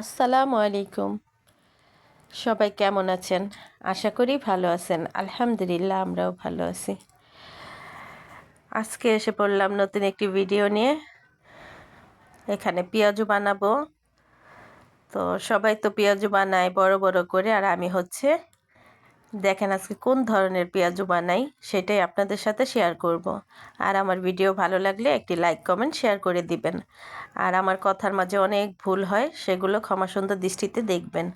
আসসালামু আলাইকুম। সবাই কেমন আছেন? আশা করি ভালো আছেন। আলহামদুলিল্লাহ, আমরাও ভালো আছি। আজকে এসে পড়লাম নতুন একটি ভিডিও নিয়ে। এখানে পেঁয়াজু বানাবো। তো সবাই তো পেঁয়াজু বানায় বড় বড় করে, আর আমি হচ্ছে দেখেন আজকে কোন ধরনের পেঁয়াজু বানাই, সেটাই আপনাদের সাথে শেয়ার করব। আর আমার ভিডিও ভালো লাগলে একটি লাইক কমেন্ট শেয়ার করে দিবেন। আর আমার কথার মাঝে অনেক ভুল হয়, সেগুলো ক্ষমা সুন্দর দৃষ্টিতে দেখবেন।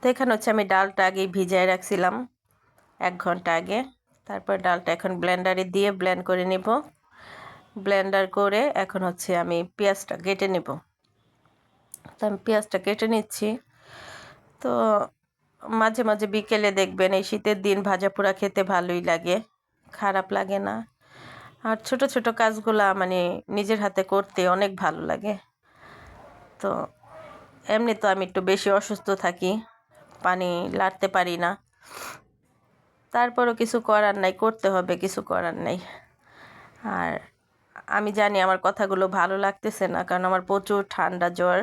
তো এখানে হচ্ছে আমি ডালটা আগে ভিজায় রাখছিলাম, এক ঘণ্টা আগে। তারপর ডালটা এখন ব্লেন্ডারে দিয়ে ব্লেন্ড করে নেব। ব্লেন্ডার করে এখন হচ্ছে আমি পেঁয়াজটা কেটে নেব। তো আমি পেঁয়াজটা কেটে নিচ্ছি। তো মাঝে মাঝে বিকেলে দেখবেন এই শীতের দিন ভাজা পোড়া খেতে ভালোই লাগে, খারাপ লাগে না। আর ছোট ছোট কাজগুলা মানে নিজের হাতে করতে অনেক ভালো লাগে। তো এমনি তো আমি একটু বেশি অসুস্থ থাকি, পানি লাড়তে পারি না। তারপরও কিছু করার নাই, করতে হবে, কিছু করার নাই। আর আমি জানি আমার কথাগুলো ভালো লাগতেছে না, কারণ আমার প্রচুর ঠান্ডা জ্বর।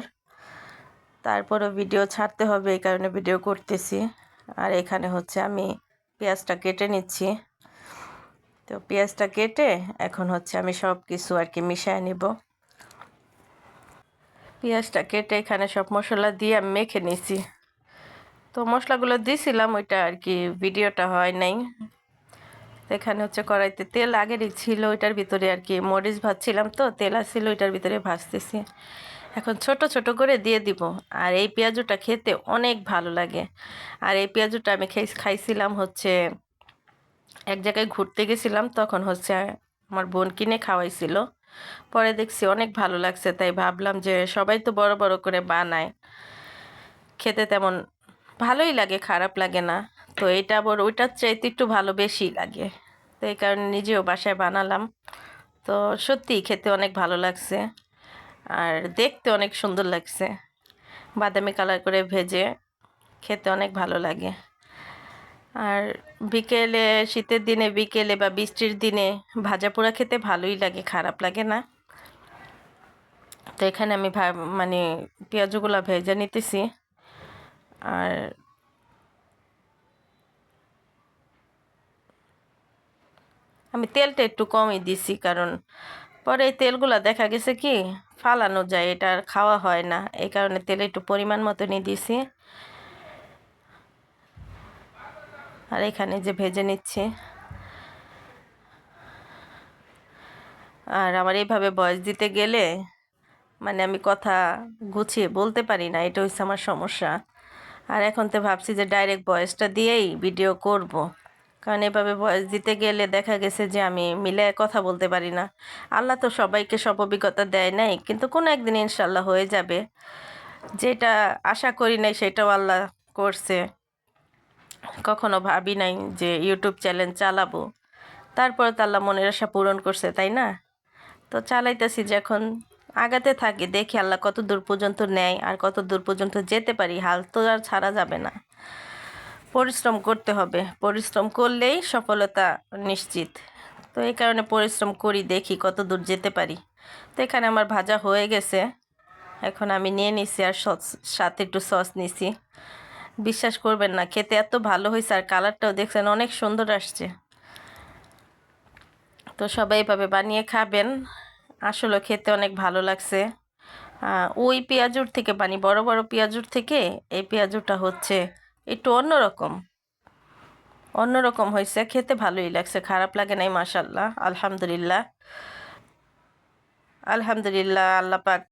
তারপরও ভিডিও ছাড়তে হবে, এই কারণে ভিডিও করতেছি। আর এখানে হচ্ছে আমি পেঁয়াজটা কেটে নিচ্ছি। তো পেঁয়াজটা কেটে এখন হচ্ছে আমি সব কিছু আর কি মিশিয়ে নিব। পেঁয়াজটা কেটে এখানে সব মশলা দিয়ে আমি মেখে নিছি। তো মশলাগুলো দিয়েছিলাম ওইটা আর কি ভিডিওটা হয় নাই। এখানে হচ্ছে কড়াইতে তেল আগেরই ছিল, ওইটার ভিতরে আর কি মরিচ ভাজছিলাম তো, তেল আসছিল ওইটার ভিতরে ভাজতেছি। এখন ছোট ছোট করে দিয়ে দিব। আর এই পেঁয়াজুটা খেতে অনেক ভালো লাগে। আর এই পেঁয়াজুটা আমি খাইছিলাম হচ্ছে, এক জায়গায় ঘুরতে গেছিলাম, তখন হচ্ছে আমার বোন কিনে খাওয়াইছিল। পরে দেখছি অনেক ভালো লাগছে, তাই ভাবলাম যে সবাই তো বড় বড় করে বানায়। খেতে তেমন ভালোই লাগে, খারাপ লাগে না। তো এটা আবার ওইটার চাইতে একটু ভালো বেশি লাগে। তো এই কারণে নিজেও বাসায় বানালাম। তো সত্যিই খেতে অনেক ভালো লাগছে। আর দেখতে অনেক সুন্দর লাগছে। বাদামি কালার করে ভেজে খেতে অনেক ভালো লাগে। আর বিকেলে, শীতের দিনে বিকেলে বা বৃষ্টির দিনে ভাজা পোড়া খেতে ভালোই লাগে, খারাপ লাগে না। তো এখানে আমি মানে পেঁয়াজগুলো ভেজে নিতেছি। আর আমি তেলটা একটু কমই দিছি, কারণ পরে এই তেলগুলো দেখা গেছে কি, ফালানো যায়, এটা আর খাওয়া হয় না। এই কারণে তেল একটু পরিমাণ মতো নিয়ে দিছি। আর এখানে যে ভেজে নিচ্ছি। আর আমার এইভাবে বয়স দিতে গেলে মানে আমি কথা গুছিয়ে বলতে পারি না, এটা হচ্ছে আমার সমস্যা। আর এখন তো ভাবছি যে ডাইরেক্ট বয়সটা দিয়েই ভিডিও করব। কারণ এভাবে ভয়েস দিতে গেলে দেখা গেছে যে আমি মিলে কথা বলতে পারি না। আল্লাহ তো সবাইকে সব অভিজ্ঞতা দেয় নাই, কিন্তু কোনো একদিন ইনশাল্লাহ হয়ে যাবে। যেটা আশা করি নাই সেটাও আল্লাহ করছে। কখনো ভাবি নাই যে ইউটিউব চ্যানেল চালাবো। তারপর তো আল্লাহ মনের আশা পূরণ করছে, তাই না? তো চালাইতেছি যখন আগাতে থাকি, দেখি আল্লাহ কত দূর পর্যন্ত নেয় আর কত দূর পর্যন্ত যেতে পারি, হাল তো আর ছাড়া যাবে না। পরিশ্রম করতে হবে। পরিশ্রম করলেই সফলতা নিশ্চিত। তো এই কারণে পরিশ্রম করি, দেখি কত দূর যেতে পারি। তো এখানে আমার ভাজা হয়ে গেছে। এখন আমি নিয়ে নিছি আর সস, সাথে একটু সস নিছি। বিশ্বাস করবেন না, খেতে এত ভালো হয়েছে আর কালারটাও দেখছেন অনেক সুন্দর আসছে। তো সবাই এভাবে বানিয়ে খাবেন। আসলে খেতে অনেক ভালো লাগছে। ওই পেঁয়াজুর থেকে বানি, বড় বড় পেঁয়াজুর থেকে এই পেঁয়াজুটা হচ্ছে একটু অন্যরকম। অন্যরকম হয়েছে, খেতে ভালোই লাগছে, খারাপ লাগে নাই মাসাল্লাহ আলহামদুলিল্লাহ। আলহামদুলিল্লাহ, আল্লাহ পাক